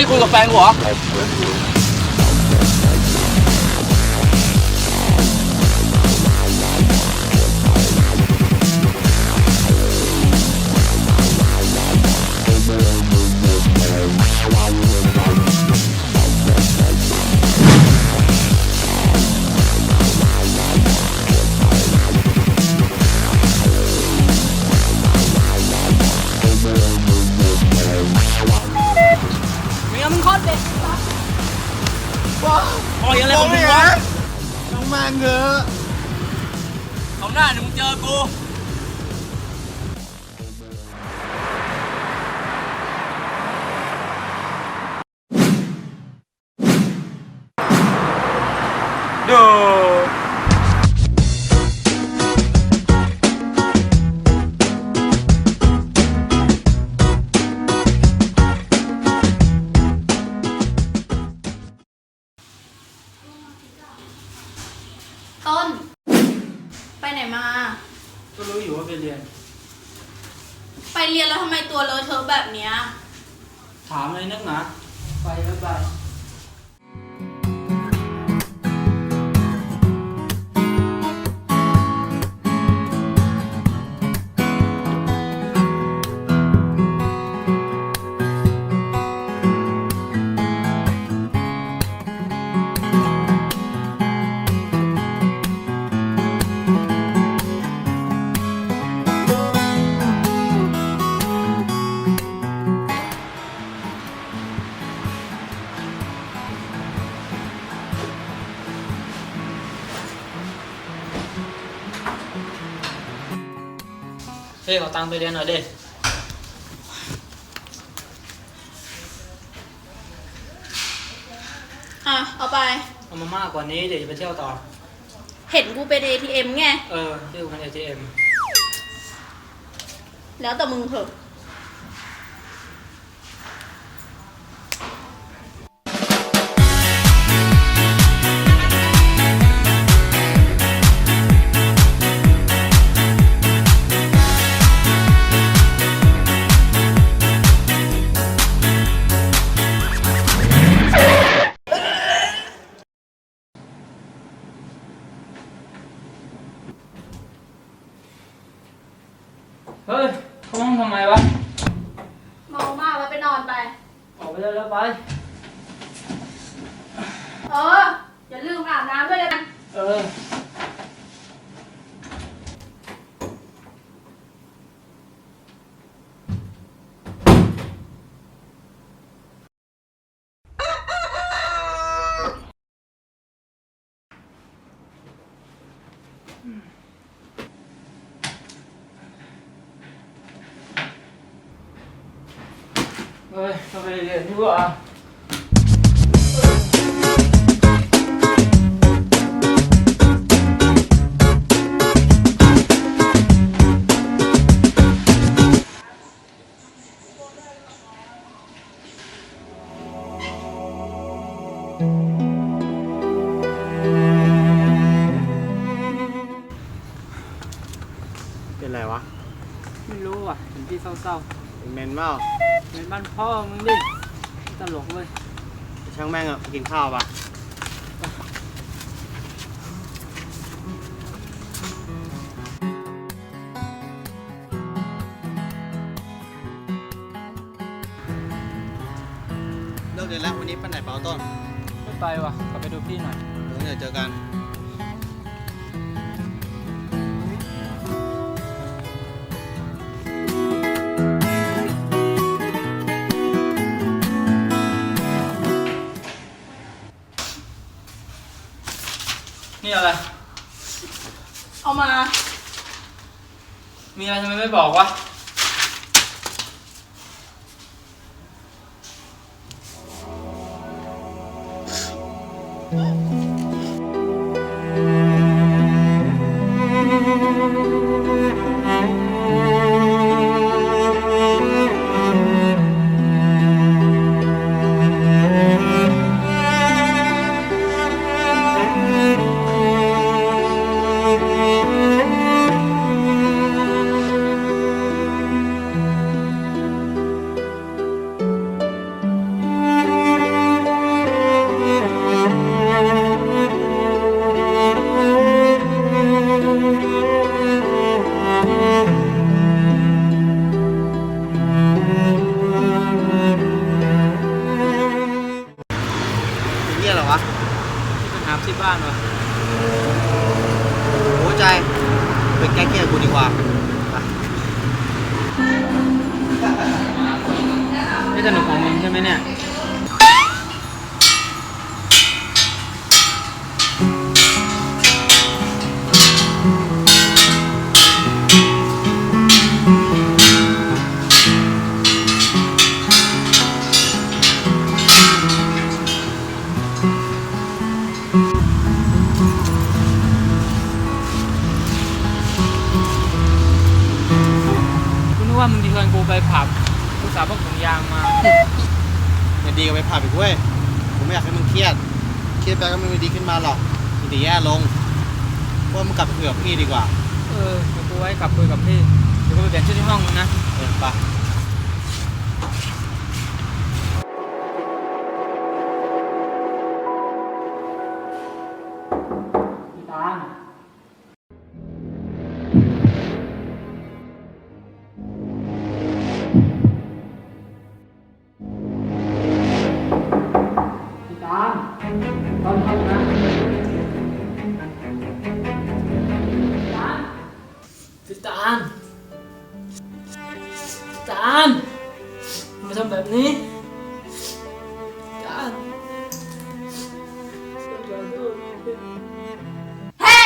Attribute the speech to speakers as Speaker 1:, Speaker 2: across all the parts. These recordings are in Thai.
Speaker 1: ฮ้ยคุยกับแฟนกูเหรอ เมียมึงคลอดเด็กว้าวปล่อยอะไรของมึงวะ
Speaker 2: น้องมาเงอะ
Speaker 1: เขาหน้าเดี๋ยวมึงเจอกู
Speaker 2: ดู
Speaker 1: รู้อยู่ว่าไปเรียน
Speaker 3: ไปเรียนแล้วทำไมตัวเลอะเทอะแบบเนี้ย
Speaker 1: ถามเลยนึกหนา ไปไปไป ฮ้ยขอตังค์ไปเรียนหน่อยดิ
Speaker 3: อะ เอาไป
Speaker 1: เอามามากกว่านี้เดี๋ยวจะไปเที่ยวต่อ
Speaker 3: เห็นกูเป็น ATM ไง
Speaker 1: เออที่กูเป็น ATM
Speaker 3: แล้วแต่มึงเถอะ
Speaker 1: อ
Speaker 3: กไป
Speaker 1: เลยแล้วไป
Speaker 3: เออ อย่าลืมอาบน้ำด้วยนะ
Speaker 1: เออ เฮ้ยเราไปเรียนดีกว่า
Speaker 2: เป็นไรวะ
Speaker 1: ไม่รู้อะเห็นพี่เศร้า
Speaker 2: เป็น เมนเปล่า
Speaker 1: ๆเป็นบ้านพ่อมึงดิตลกเว้ย
Speaker 2: ช่างแม่งอะไปกินข้าวปะเลิกเรียนแล้ววันนี้ไปไหนเปล่าต้น
Speaker 1: ไม่ไปว่ะกลับไปดูพี่หน่อย
Speaker 2: เดี๋ยวเดี๋ยวเจอกัน
Speaker 1: นี่อะไร
Speaker 3: เอามา
Speaker 1: มีอะไรทำไมไม่บอกวะ
Speaker 2: เเหรอวะ
Speaker 1: ปัญที่บ้านวะ
Speaker 2: โอ้ใจไปแก้เครียกูดีกว่าไม่
Speaker 1: สนุกของมึงใช่ไหมเนี่ย
Speaker 2: อย่าดีก็ไปผ่าไปเว้ยผมไม่อยากให้มึงเครียด เครียดไปก็ไม่ดีขึ้นมาหรอกมีแต่แย่ลงพวกมึงกลับไปคุยกับพี่ดีกว่า
Speaker 1: เออเดี๋ยวกูไว้กลับคุยกับพี่ เดี๋ยวกูไปเปลี่ยนชุดที่ห้องมึงนะ
Speaker 2: เออไป
Speaker 1: พี่ตาลมาทำแบบนี้พี่ตาล
Speaker 3: แฮ่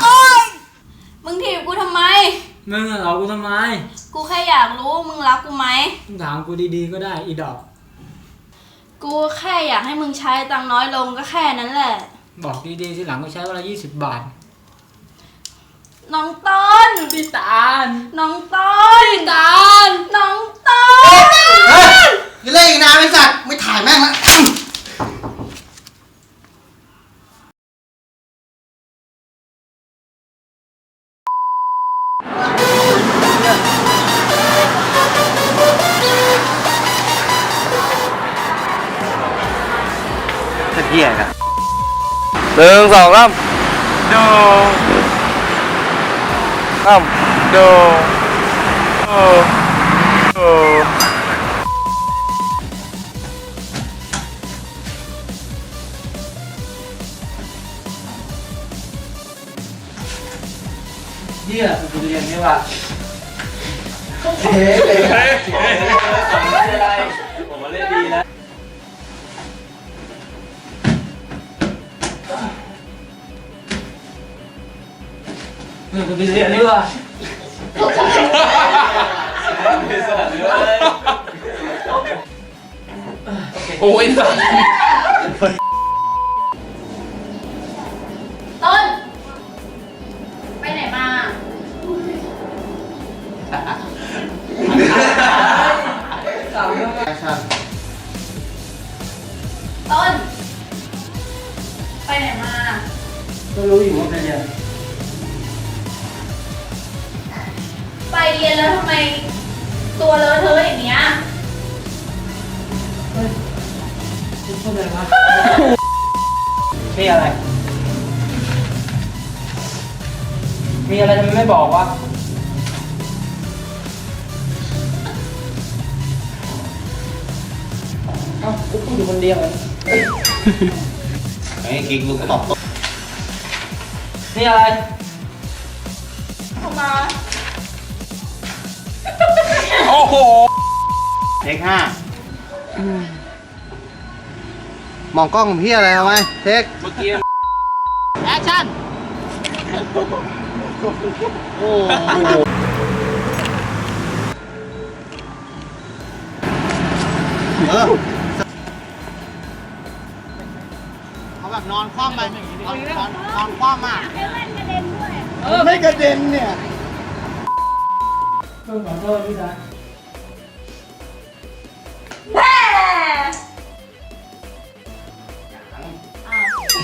Speaker 3: โอ๊ยมึงถีบกูทำไม
Speaker 1: มึงอะเหรอกูทำไม
Speaker 3: กูแค่อยากรู้มึงรักกูไหม
Speaker 1: มึงถามกูดีๆก็ได้อีดอก
Speaker 3: กูแค่อยากให้มึงใช้ตังค์น้อยลงก็แค่นั้นแหละ
Speaker 1: บอกดีๆทีหลังก็ใช้เวลา20 บาท
Speaker 3: น้องต้น
Speaker 1: พี่ตาล
Speaker 3: น้องต้น
Speaker 1: พี่ตาล
Speaker 3: น้องต้น
Speaker 2: เฮ้ยอย่าเล่นอีกนานไอ้สัตว์ไม่ถ่ายแม่งละจะเหี้ยกัน
Speaker 4: หนึ่งสองสามดู อ้ามดูดูดู
Speaker 1: เหี้ยกูเโอ้ยเรียนะ
Speaker 4: โอ้ยสัส
Speaker 1: เข้าใจว่ามีอะไร มีอะไรทำไมไม่บอกวะเอ้ากูพูดอยู่คนเดียวเหรอ
Speaker 2: ไอ้กิ๊กลุงตอบ
Speaker 1: นี่อะไร
Speaker 3: เข้ามา
Speaker 4: โอ้โห
Speaker 2: เทคห้า มองกล้องของพี่อะไรทำไมเทค
Speaker 4: เมื่อกี้
Speaker 2: แอคชั่นโอ้โหเออเขาแบบนอนคว่ำไปนอนนอนนอนคว่ำอะเออไม่กระเด็นเนี่ย
Speaker 1: เพิ่งขอโทษพี่ชา